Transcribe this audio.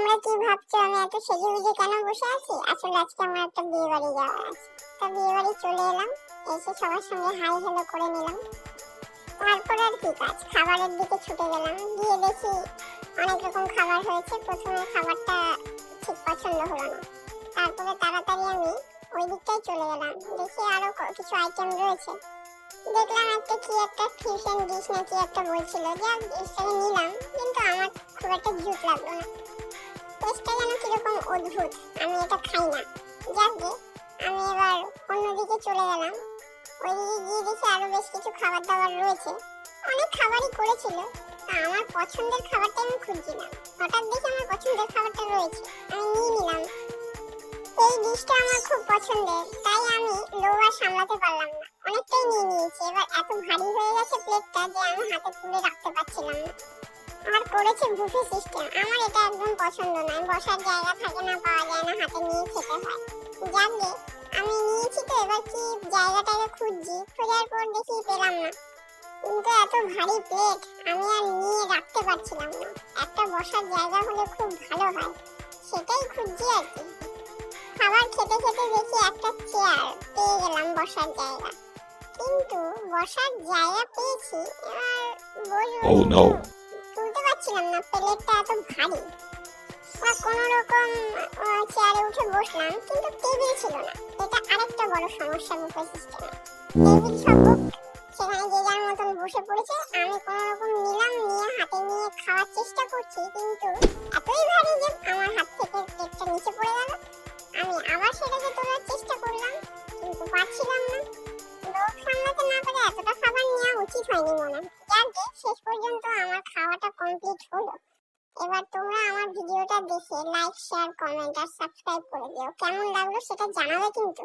তোমরা কি ভাবছ? আমি এত সেজে গুজে কেন বসে আছি? আসলে আজকে আমার একটা বিয়ে বাড়ি যাওয়ার আছে। তা বিয়ে বাড়ি চলে এলাম, এসে সবার সঙ্গে হাই হ্যালো করে নিলাম। তারপর আর কি কাজ? খাবারের দিকে ছুটে গেলাম। গিয়ে দেখি অনেক রকম খাবার হয়েছে। প্রথমে খাবারটা ঠিক পছন্দ হলো না। তারপরে তাড়াতাড়ি আমি ওই দিকটাই চলে গেলাম। দেখি আরও কিছু আইটেম রয়েছে। দেখলাম একটা কি একটা ফিউশন ডিশ না কি একটা বলছিল। যা ডিশটাকে নিলাম। কিন্তু আমার খুব একটা জুট লাগল না। টেস্টটা যেন কীরকম অদ্ভুত? আমি এটা খাই না। যাক গে, আমি এবার অন্যদিকে চলে গেলাম। ওইদিকে গিয়ে দেখি আরও বেশ কিছু খাবার দাবার রয়েছে। অনেক খাবারই করেছিল, তা আমার পছন্দের খাবারটা আমি খুঁজছিলাম হঠাৎ দেখি আমার পছন্দের খাবারটা রয়েছে, আমি নিয়ে নিলাম। এই ডিশটা আমার খুব পছন্দের, তাই আমি লোভ আর সামলাতে পারলাম না। অনেকটাই নিয়ে নিয়েছি, এবার এত ভারী হয়ে গেছে প্লেটটা যে আমি হাতে তুলে রাখতে পারছিলাম না। আর করেছে বুফে সিস্টেম। আমার এটা একদম পছন্দ নয় বসার জায়গা থাকে না পাওয়া যায় না হাতে নিয়ে খেতে হয়। গে, আমি নিয়েছি তো এবার কি জায়গাটাকে খুঁজছি খোঁজার পর দেখি পেলাম না। কিন্তু এত ভারী প্লেট আমি আর নিয়ে রাখতে পারছিলাম না। একটা বসার জায়গা হলে খুব ভালো হয়। সেটাই খুঁজছি আর কি। খাবার খেতে খেতে দেখি একটা চেয়ার পেয়ে গেলাম বসার জায়গা। কিন্তু বসার জায়গা পেয়েছি এবার বসবো পারছিলাম না, প্লেটটা এত ভারী। বা কোনো রকম চেয়ারে উঠে বসলাম, কিন্তু টেবিল ছিল না। এটা আরেকটা বড় সমস্যা বুফে সিস্টেমে টেবিল সব সেখানে যে যার মতন বসে পড়েছে, আমি কোনো রকম নিলাম, নিয়ে হাতে নিয়ে খাওয়ার চেষ্টা করছি, কিন্তু এতই ভারী যে আমার হাত থেকে প্লেটটা নিচে পড়ে গেল। আমি আবার সেটাকে তোলার চেষ্টা করলাম, কিন্তু পারছিলাম না। লোক সামলাতে না পেরে এতটা খাবার নেওয়া উচিত হয়নি মনে হয় যাকে শেষ পর্যন্ত আমার খাওয়াটা কমপ্লিট হলো। এবার তোমরা আমার ভিডিওটা দেখে লাইক শেয়ার কমেন্ট আর সাবস্ক্রাইব করে দিও। কেমন লাগল সেটা জানাবে কিন্তু।